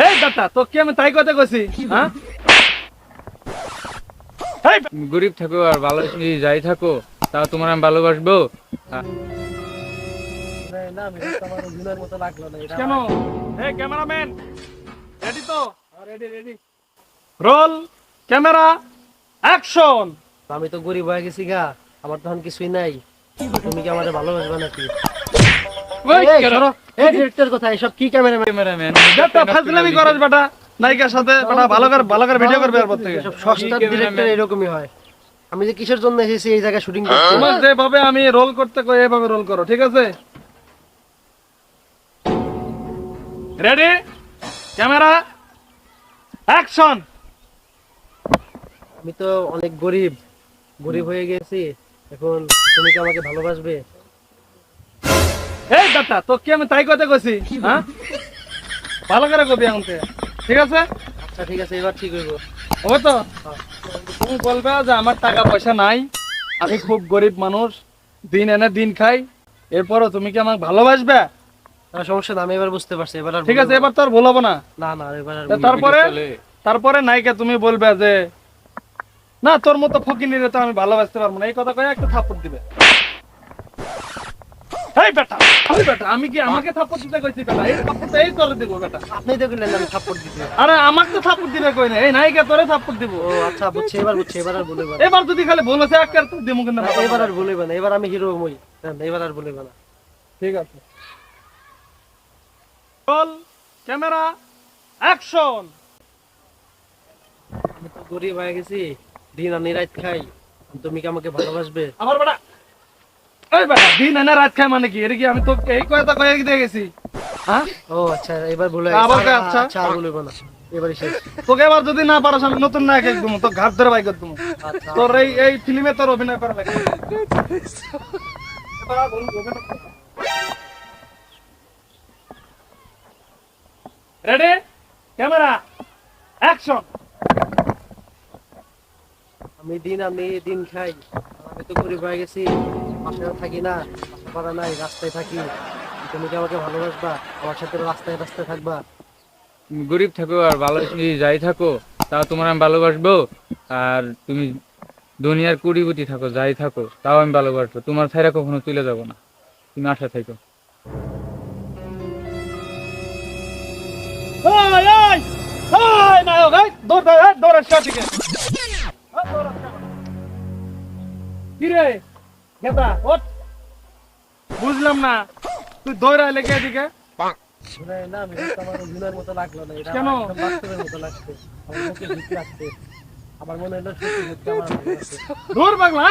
এই দাদা তোকে আমি তাই কথা কইছি? হ্যাঁ? গরিব থাকো আর ভালো যাই থাকো তাও তোমার আমি ভালোবাসবো। আমি তোমার অভিনয়ের মতো লাগল না এটা কেন? এই ক্যামেরাম্যান রেডি তো? Ready ready roll camera action আমি তো গরিব হয়ে গেছি গা আমার তখন কিছুই নাই। তুমি কি আমাদের ভালোবাসবে নাকি? কথা এসব কি ক্যামেরাম্যান ক্যামেরাম্যান ফাজলামি করাস বেটা নায়িকার সাথে বেটা ভালো করে ভালো করে ভিডিও করবে এরপর থেকে এসব ডিরেক্টর এরকমই হয়। আমি যে কিসের জন্য এসেছি এই জায়গায় শুটিং করতে? তোমার যেভাবে আমি রোল করতে কই এভাবে রোল করো ঠিক আছে? রেডি ক্যামেরা অ্যাকশন আমি তো অনেক গরিব। গরিব হয়ে গেছি। এখন তুমি কি আমাকে ভালোবাসবে? এই দাদা তোকে আমি তাই কথা কইছি হ্যাঁ ভালো করে কবি আমাকে ঠিক আছে? আচ্ছা ঠিক আছে এবার ঠিক হইব হবে তো? তুমি বলবে যে আমার টাকা পয়সা নাই। আমি খুব গরিব মানুষ দিন এনে দিন খাই। এরপরও তুমি কি আমাকে ভালোবাসবে? না সমস্যা না আমি এবার বুঝতে পারছি। এবার ঠিক আছে এবার তো আর ভুল হব না। না। না এবার। তারপরে? তারপরে নাইকে তুমি বলবে যে না তোর মতো ফকিনিরে তো আমি ভালোবাসতে পারব না। এই কথা কয়ে একটা থাপ্পড় দিবে। এই বেটা। ওই বেটা আমি কি আমাকে থাপ্পড় দিতে কইছি বেটা? এই থাপ্পড়টা এই তোরে দিব বেটা। আপনি তো বললেন আমি থাপ্পড় দিতে। আরে আমাকে তো থাপ্পড় দিবে কই না? এই নাইকে তোরে থাপ্পড় দিব। ও আচ্ছা বুঝছি এবার বুঝছি এবার আর না। এবার যদি খালি ভুল তো দিমু কিন্তু না, এবার আর না এবার আমি হিরো মই এবার আর না। ঠিক আছে। Roll camera action. আমি তো গরিব হয়ে গেছি দিন আনি রাত খাই। তুমি কি আমাকে ভালোবাসবে? আমার বেটা এই বেটা দিন এনে রাত খায় মানে কি? এটা কি আমি তো এই কথা কয়ে দিয়ে গেছি? হ্যাঁ? ও আচ্ছা এবার ভুলে আবার গেছি। আচ্ছা? আচ্ছা আর ভুলবো না। এবারই শেষ। তোকে এবার যদি না পারো আমি নতুন নায়ক একদম তো ঘাট ধরে বাইক একদম আচ্ছা তোর এই এই ফিল্মে তোর অভিনয় করা লাগে। এবার আর বলুন, অভিনয় রেডি ক্যামেরা অ্যাকশন আমি দিন আমি দিন খাই। আমি তো গরিব হয়ে গেছি। বাসায় থাকি না বাসা পাড়া নাই রাস্তায় থাকি। তুমি কি আমাকে ভালোবাসবা? আমার সাথে রাস্তায় রাস্তায় থাকবা? গরিব থাকো আর ভালো যাই থাকো তাও তোমার আমি ভালোবাসবো। আর তুমি দুনিয়ার কুড়িপতি থাকো যাই থাকো তাও আমি ভালোবাসবো। তোমার ছাইরা কখনো তুলে যাব না। তুমি আশা থাকো। দৌড় দৌড় এই বুঝলাম না। তুই দৌড়া লেগে কে দিকে না আমি আমার অভিনয়ের মতো লাগল না এটা কেন? বাস্তবের মতো লাগছে। আমার মনে হলো সত্যি সত্যি আমার দূর পাগলা